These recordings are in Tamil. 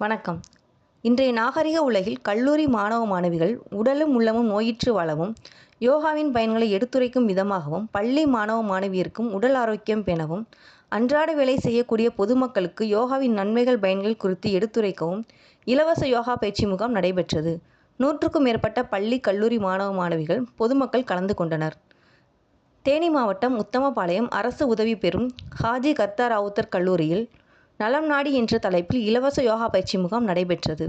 வணக்கம். இன்றைய நாகரிக உலகில் கல்லூரி மாணவ மாணவிகள் உடலும் உள்ளமும் நோயிற்று வாழவும் யோகாவின் பயன்களை எடுத்துரைக்கும் விதமாகவும் பள்ளி மாணவ மாணவியருக்கும் உடல் ஆரோக்கியம் பெறவும் அன்றாட வேலை செய்யக்கூடிய பொதுமக்களுக்கு யோகாவின் நன்மைகள் பயன்கள் குறித்து எடுத்துரைக்கவும் இலவச யோகா பயிற்சி முகாம் நடைபெற்றது. நூற்றுக்கும் மேற்பட்ட பள்ளி கல்லூரி மாணவ மாணவிகள் பொதுமக்கள் கலந்து கொண்டனர். தேனி மாவட்டம் உத்தமபாளையம் அரசு உதவி பெறும் ஹாஜி கர்த்தா ராவுத்தர் கல்லூரியில் நலம் நாடி என்ற தலைப்பில் இலவச யோகா பயிற்சி முகாம் நடைபெற்றது.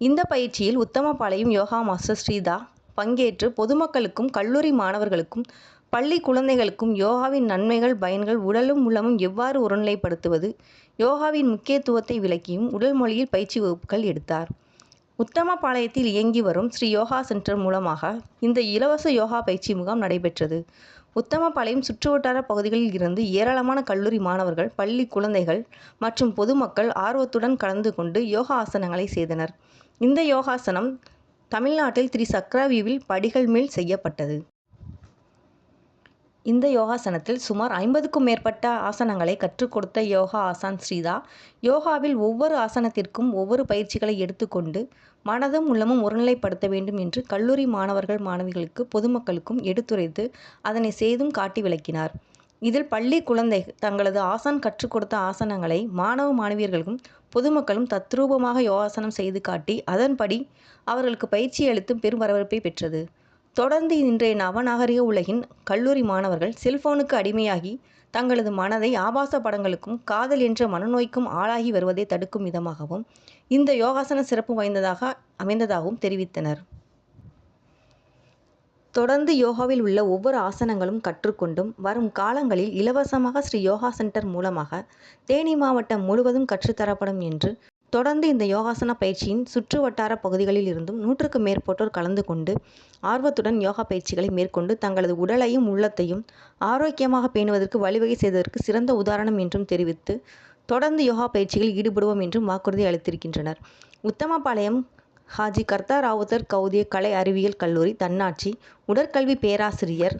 இந்த பயிற்சியில் உத்தமபாளையம் யோகா மாஸ்டர் ஸ்ரீதா பங்கேற்று பொதுமக்களுக்கும் கல்லூரி மாணவர்களுக்கும் பள்ளி குழந்தைகளுக்கும் யோகாவின் நன்மைகள் பயன்கள் உடலும் உள்ளமும் எவ்வாறு ஒருநிலைப்படுத்துவது யோகாவின் முக்கியத்துவத்தை விளக்கியும் உடல் மொழியில் பயிற்சி வகுப்புகள் எடுத்தார். உத்தமபாளையத்தில் இயங்கி வரும் ஸ்ரீ யோகா சென்டர் மூலமாக இந்த இலவச யோகா பயிற்சி முகாம் நடைபெற்றது. உத்தமபாளையம் சுற்றுவட்டார பகுதிகளில் இருந்து ஏராளமான கல்லூரி மாணவர்கள் பள்ளி குழந்தைகள் மற்றும் பொதுமக்கள் ஆர்வத்துடன் கலந்து கொண்டு யோகா ஆசனங்களை செய்தனர். இந்த யோகாசனம் தமிழ்நாட்டில் திரி சக்ராவியூவில் படிகள் மேல் செய்யப்பட்டது. இந்த யோகாசனத்தில் சுமார் ஐம்பதுக்கும் மேற்பட்ட ஆசனங்களை கற்றுக் கொடுத்த யோகா ஆசான் ஸ்ரீதா யோகாவில் ஒவ்வொரு ஆசனத்திற்கும் ஒவ்வொரு பயிற்சிகளை எடுத்துக்கொண்டு மனதும் உள்ளமும் ஒருநிலைப்படுத்த வேண்டும் என்று கல்லூரி மாணவர்கள் மாணவிகளுக்கு பொதுமக்களுக்கும் எடுத்துரைத்து அதனை செய்தும் காட்டி விளக்கினார். இதில் பள்ளி குழந்தை தங்களது ஆசான் கற்றுக் கொடுத்த ஆசனங்களை மாணவ மாணவியர்களுக்கும் பொதுமக்களும் தத்ரூபமாக யோகாசனம் செய்து காட்டி அதன்படி அவர்களுக்கு பயிற்சி அளித்தும் பெரும் வரவேற்பை பெற்றது. தொடர்ந்து இன்றைய நவநாகரிக உலகின் கல்லூரி மாணவர்கள் செல்போனுக்கு அடிமையாகி தங்களது மனதை ஆபாச படங்களுக்கும் காதல் என்ற மனநோய்க்கும் ஆளாகி வருவதை தடுக்கும் விதமாகவும் இந்த யோகாசன சிறப்பு வாய்ந்ததாக அமைந்ததாகவும் தெரிவித்தனர். தொடர்ந்து யோகாவில் உள்ள ஒவ்வொரு ஆசனங்களும் கற்றுக்கொண்டும் வரும் காலங்களில் இலவசமாக ஸ்ரீ யோகா சென்டர் மூலமாக தேனி மாவட்டம் முழுவதும் கற்றுத்தரப்படும் என்று தொடர்ந்து இந்த யோகாசன பயிற்சியின் சுற்று வட்டார பகுதிகளில் இருந்தும் நூற்றுக்கு மேற்பட்டோர் கலந்து கொண்டு ஆர்வத்துடன் யோகா பயிற்சிகளை மேற்கொண்டு தங்களது உடலையும் உள்ளத்தையும் ஆரோக்கியமாக பேணுவதற்கு வழிவகை செய்ததற்கு சிறந்த உதாரணம் என்றும் தெரிவித்து தொடர்ந்து யோகா பயிற்சியில் ஈடுபடுவோம் என்றும் வாக்குறுதி அளித்திருக்கின்றனர். உத்தமபாளையம் ஹாஜி கர்த்தா ராவுத்தர் கௌதிய கலை அறிவியல் கல்லூரி தன்னாட்சி உடற்கல்வி பேராசிரியர்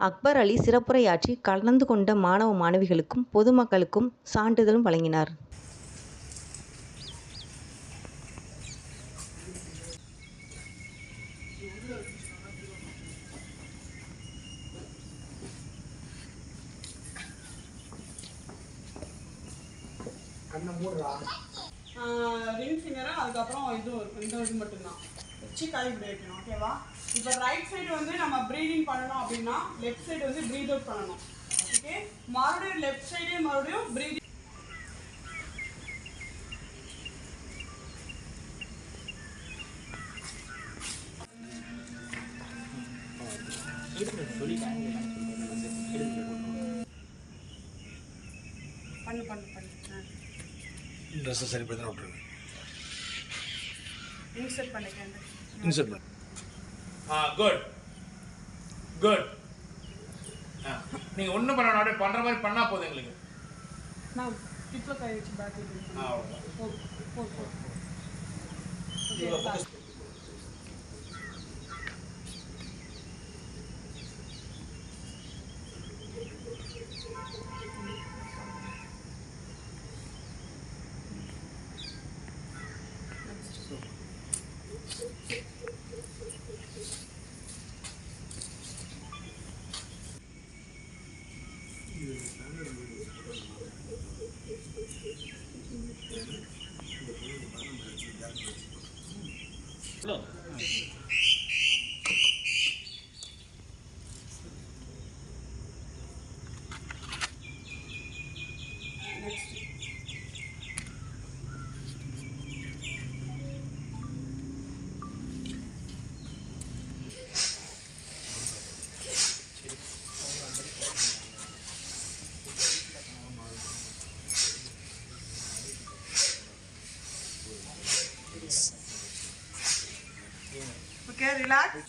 அக்பர் அலி சிறப்புரையாற்றி கலந்து கொண்ட மாணவ மாணவிகளுக்கும் பொதுமக்களுக்கும் சான்றிதழும் வழங்கினார். கண்ணை மூடுறா. ரிங் ஃபிங்கரு அதுக்கப்புறம் இதுவும் இருக்கும் இந்த இது மட்டும்தான். வச்சு கை இப்படி வைக்கணும் ஓகேவா இப்போ ரைட் சைடு வந்து நம்ம ப்ரீதிங் பண்ணணும் அப்படின்னா லெஃப்ட் சைடு வந்து ப்ரீத் அவுட் பண்ணணும். ஓகே மறுபடியும் லெஃப்ட் சைடே மறுபடியும் ப்ரீதிங் பண்ணு பண்ணு. ட்ரெஸ்ஸை சரி பண்ணி விட்ருங்க இன்சர்ட் பண்ணிக்கிறேன் இன்சர்ட் பண்ணு. ஆ குட் குட் ஆ நீங்கள் ஒன்றும் பண்ண அப்படியே பண்ணுற மாதிரி பண்ணால் போதும் எங்களுக்கு. நான் கிட்டில் கை வச்சு பேக் ஆ இவ்வளோ focus. ஓகே ரிலாக்ஸ் அப்படியே இருங்க